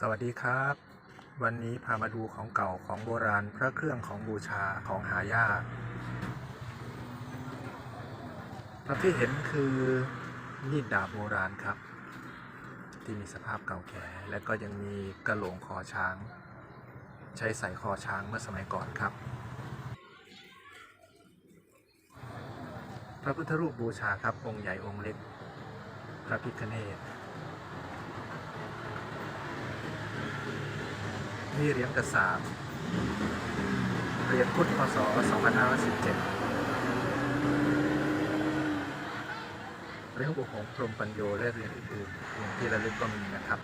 สวัสดีครับ วันนี้พามาดูของเก่าของโบราณพระเครื่องของบูชาของหายากภาพที่เห็นคือมีดดาบโบราณครับ ที่มีสภาพเก่าแก่และก็ยังมีกระโหลงคอช้าง ใช้ใส่คอช้างเมื่อสมัยก่อนครับ พระพุทธรูปบูชาครับองค์ใหญ่องค์เล็ก พระพิฆเนศ มีเหรียญกระสาบเหรียญพุทธพศ2517เหรียญบุหงพรมปัญโยและเหรียญอื่นๆเหรียญที่ระลึกก็มีนะครับ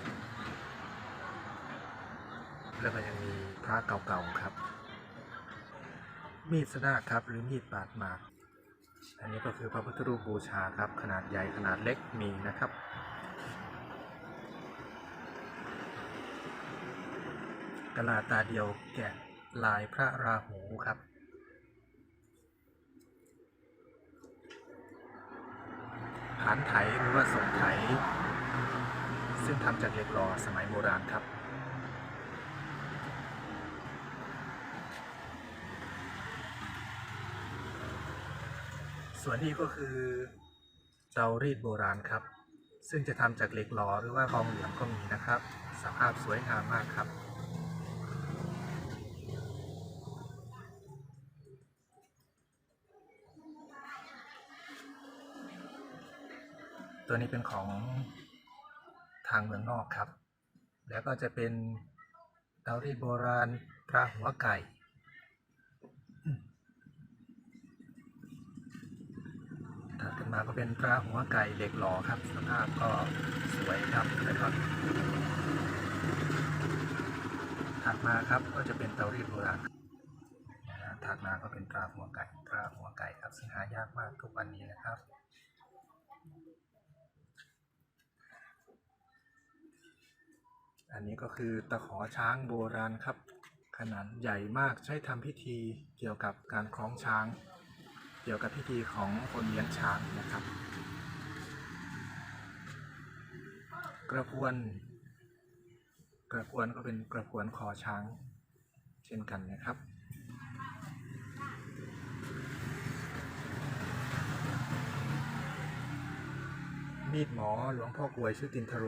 แล้วก็ยังมีพระเก่าๆครับ มีดสนาครับหรือมีดปาดหมาก อันนี้ก็คือพระพุทธรูปบูชาครับ ขนาดใหญ่ขนาดเล็กมีนะครับ กลาตาเดียวแกะลายพระราหูครับ ผานไถหรือว่าสงไถ ซึ่งทำจากเหล็กหล่อสมัยโบราณครับส่วนนี้ก็คือเตารีดโบราณครับ ซึ่งจะทำจากเหล็กหล่อหรือว่าทองเหลืองก็มีนะครับ สภาพสวยงามมากครับ ตัวนี้เป็นของทางเมืองนอกครับ แล้วก็จะเป็นเตารีดโบราณพระหัวไก่ถัดกันมาก็เป็นพระหัวไก่เหล็กหล่อครับ สภาพก็สวยครับแล้วก็ถัดมาครับก็จะเป็นเตารีดโบราณถัดมาก็เป็นพระหัวไก่พระหัวไก่ครับซึ่งหายากมากทุกวันนี้นะครับ อันนี้ก็คือตะขอช้างโบราณครับ ขนาดใหญ่มากใช้ทำพิธีเกี่ยวกับการคล้องช้าง เกี่ยวกับพิธีของคนเลี้ยงช้างนะครับ กระพวน กระพวนก็เป็นกระพวนคอช้าง เช่นกันนะครับมีดหมอหลวงพ่อกวยชุตินทโร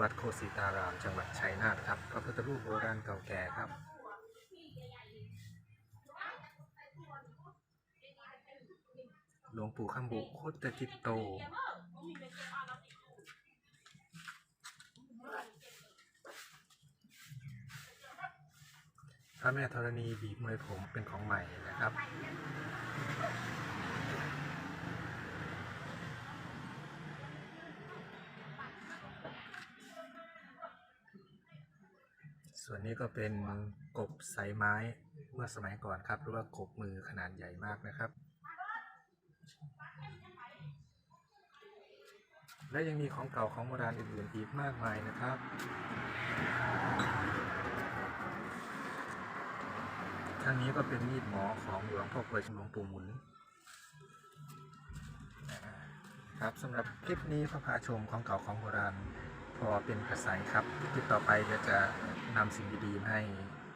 วัดโคสิตาราม จังหวัดชัยนาทครับพระพุทธรูปโบราณเก่าแก่ครับ หลวงปู่ข้ามบุโคตจิตโต พระแม่ธรณีบีบมวยผมเป็นของใหม่นะครับ ส่วนนี้ก็เป็นกบใสไม้เมื่อสมัยก่อนครับ หรือว่ากบมือขนาดใหญ่มากนะครับ และยังมีของเก่าของโบราณอื่นๆอีกมากมายนะครับทางนี้ก็เป็นมีดหมอของหลวงพ่อกลวยหลวงปู่หมุนครับสำหรับคลิปนี้พระพาชมของเก่าของโบราณ พอเป็นกระแสครับคลิปต่อไปเดี๋ยวจะนำสิ่งดีๆให้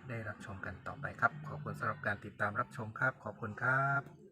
ได้รับชมกันต่อไปครับ ขอบคุณสำหรับการติดตามรับชมครับ ขอบคุณครับ